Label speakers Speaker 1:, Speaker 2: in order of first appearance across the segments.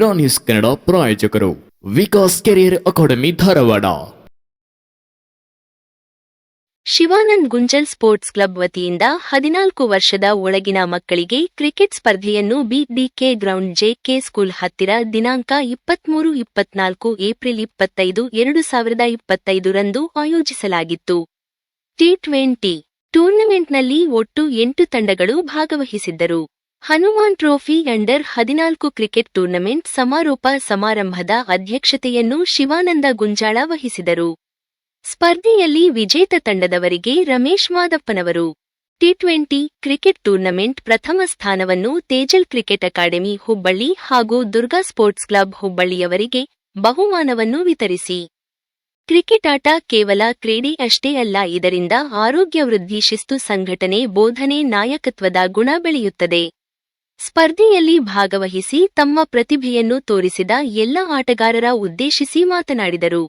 Speaker 1: ರಾ ಕನ್ನಡ ಪ್ರಾಯೋಜಕರು Vikas career academy Dharwad.
Speaker 2: Shivanand Gunjal sports club ವತಿಯಿಂದ ಹದಿನಾಲ್ಕು ವರ್ಷದ ಒಳಗಿನ ಮಕ್ಕಳಿಗೆ ಕ್ರಿಕೆಟ್ ಸ್ಪರ್ಧೆಯನ್ನು ಬಿಡಿಕೆ ಗ್ರೌಂಡ್ ಜೆಕೆ ಸ್ಕೂಲ್ ಹತ್ತಿರ ದಿನಾಂಕ ಇಪ್ಪತ್ಮೂರು, ಇಪ್ಪತ್ನಾಲ್ಕು, ಏಪ್ರಿಲ್ ಇಪ್ಪತ್ತೈದು, ಎರಡು ಸಾವಿರದ ಇಪ್ಪತ್ತೈದರಂದು ಆಯೋಜಿಸಲಾಗಿತ್ತು. ಟಿ ಟ್ವೆಂಟಿ ಟೂರ್ನಮೆಂಟ್ನಲ್ಲಿ ಒಟ್ಟು ಎಂಟು ತಂಡಗಳು ಭಾಗವಹಿಸಿದ್ದರು. ಹನುಮಾನ್ ಟ್ರೋಫಿ ಅಂಡರ್ ಹದಿನಾಲ್ಕು ಕ್ರಿಕೆಟ್ ಟೂರ್ನಮೆಂಟ್ ಸಮಾರೋಪ ಸಮಾರಂಭದ ಅಧ್ಯಕ್ಷತೆಯನ್ನು ಶಿವಾನಂದ ಗುಂಜಾಳ ವಹಿಸಿದರು. ಸ್ಪರ್ಧೆಯಲ್ಲಿ ವಿಜೇತ ತಂಡದವರಿಗೆ ರಮೇಶ್ ಮಾದಪ್ಪನವರು. ಟಿ ಟ್ವೆಂಟಿ ಕ್ರಿಕೆಟ್ ಟೂರ್ನಮೆಂಟ್ ಪ್ರಥಮ ಸ್ಥಾನವನ್ನು ತೇಜಲ್ ಕ್ರಿಕೆಟ್ ಅಕಾಡೆಮಿ ಹುಬ್ಬಳ್ಳಿ ಹಾಗೂ ದುರ್ಗಾ ಸ್ಪೋರ್ಟ್ಸ್ ಕ್ಲಬ್ ಹುಬ್ಬಳ್ಳಿಯವರಿಗೆ ಬಹುಮಾನವನ್ನು ವಿತರಿಸಿ. ಕ್ರಿಕೆಟ್ ಆಟ ಕೇವಲ ಕ್ರೀಡೆ ಅಷ್ಟೇ ಅಲ್ಲ, ಇದರಿಂದ ಆರೋಗ್ಯ ವೃದ್ಧಿ ಶಿಸ್ತು ಸಂಘಟನೆ ಬೋಧನೆ ನಾಯಕತ್ವದ ಗುಣ ಬೆಳೆಯುತ್ತದೆ. ಸ್ಪರ್ಧೆಯಲ್ಲಿ ಭಾಗವಹಿಸಿ ತಮ್ಮ ಪ್ರತಿಭೆಯನ್ನು ತೋರಿಸಿದ ಎಲ್ಲ ಆಟಗಾರರ ಉದ್ದೇಶಿಸಿ ಮಾತನಾಡಿದರು.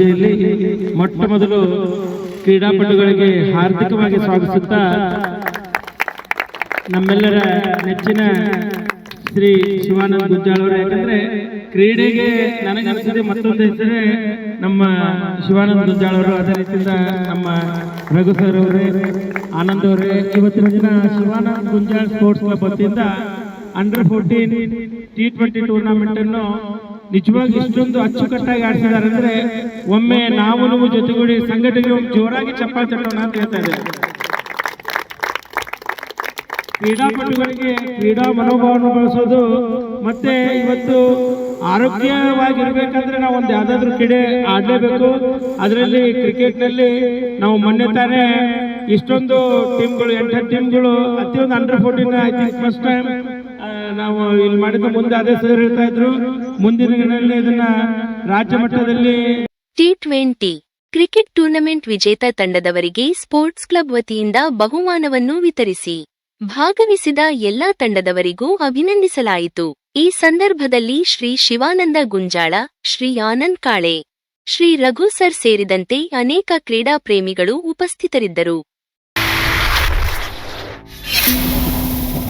Speaker 3: ಸ್ಪರ್ಧೆಯಲ್ಲಿ ಮೊಟ್ಟ ಮೊದಲು ಕ್ರೀಡಾಪಟುಗಳಿಗೆ ಹಾರ್ದಿಕವಾಗಿ ಸ್ವಾಗತಿಸುತ್ತಾ ನಮ್ಮೆಲ್ಲರ ನೆಚ್ಚಿನ ಶ್ರೀ ಶಿವಾನಂದ ಗುಂಜಾಳ್ ಅವರು. ಯಾಕಂದ್ರೆ ಕ್ರೀಡೆಗೆ ನನಗನ್ಸಿದೆ ಮತ್ತೊಂದು ಹೆಸರೇ ನಮ್ಮ ಶಿವಾನಂದ ಗುಂಜಾಳ್ ಅವರು. ಅದೇ ರೀತಿಯಿಂದ ನಮ್ಮ ರಘು ಸರ್ ಅವರೇ, ಆನಂದ್ ಅವರೇ, ಇವತ್ತಿನ ದಿನ ಶಿವಾನಂದ ಗುಂಜಾಳ್ ಸ್ಪೋರ್ಟ್ಸ್ ಕ್ಲಬ್ ವತಿಯಿಂದ under fourteen T twenty tournament ಅನ್ನು ನಿಜವಾಗಿ ಇಷ್ಟೊಂದು ಅಚ್ಚುಕಟ್ಟಾಗಿ ಆಡ್ತಿದ್ದಾರೆ ಅಂದ್ರೆ ಒಮ್ಮೆ ನಾವು ನಮ್ಮ ಜೊತೆಗೂಡಿ ಸಂಘಟನೆ ಜೋರಾಗಿ ಚಪ್ಪಾಳೆ ತಟ್ಟೋಣ ಅಂತ ಹೇಳ್ತಾ ಇದ್ದಾರೆ. ಕ್ರೀಡಾಪಟುಗಳಿಗೆ ಕ್ರೀಡಾ ಮನೋಭಾವನ ಬಳಸೋದು ಮತ್ತೆ ಇವತ್ತು ಆರೋಗ್ಯವಾಗಿರ್ಬೇಕಂದ್ರೆ ನಾವು ಒಂದು ಯಾವ್ದಾದ್ರು ಕ್ರೀಡೆ ಆಡಲೇಬೇಕು. ಅದರಲ್ಲಿ ಕ್ರಿಕೆಟ್ನಲ್ಲಿ ನಾವು ಮೊನ್ನೆ ತಾನೇ ಇಷ್ಟೊಂದು ಟೀಮ್ಗಳು, ಎಂಟು ಟೀಮ್ಗಳು ಅತಿಯೊಂದು under fourteen I think first time ನಾವು ಇಲ್ಲಿ ಮಾಡಿದ ಮುಂದೆ ಅದೇ ಸರ್ ಹೇಳ್ತಾ ಇದ್ರು. ಮುಂದಿನ ದಿನಗಳಲ್ಲಿ ಇದನ್ನ ರಾಜ್ಯ ಮಟ್ಟದಲ್ಲಿ
Speaker 2: ಟಿ ಟ್ವೆಂಟಿ ಕ್ರಿಕೆಟ್ ಟೂರ್ನಮೆಂಟ್ ವಿಜೇತ ತಂಡದವರಿಗೆ ಸ್ಪೋರ್ಟ್ಸ್ ಕ್ಲಬ್ ವತಿಯಿಂದ ಬಹುಮಾನವನ್ನು ವಿತರಿಸಿ ಭಾಗವಹಿಸಿದ ಎಲ್ಲಾ ತಂಡದವರಿಗೂ ಅಭಿನಂದಿಸಲಾಯಿತು. ಈ ಸಂದರ್ಭದಲ್ಲಿ ಶ್ರೀ ಶಿವಾನಂದ ಗುಂಜಾಳ, ಶ್ರೀ ಆನಂದ್ ಕಾಳೆ, ಶ್ರೀ ರಘು ಸರ್ ಸೇರಿದಂತೆ ಅನೇಕ ಕ್ರೀಡಾ ಪ್ರೇಮಿಗಳು ಉಪಸ್ಥಿತರಿದ್ದರು.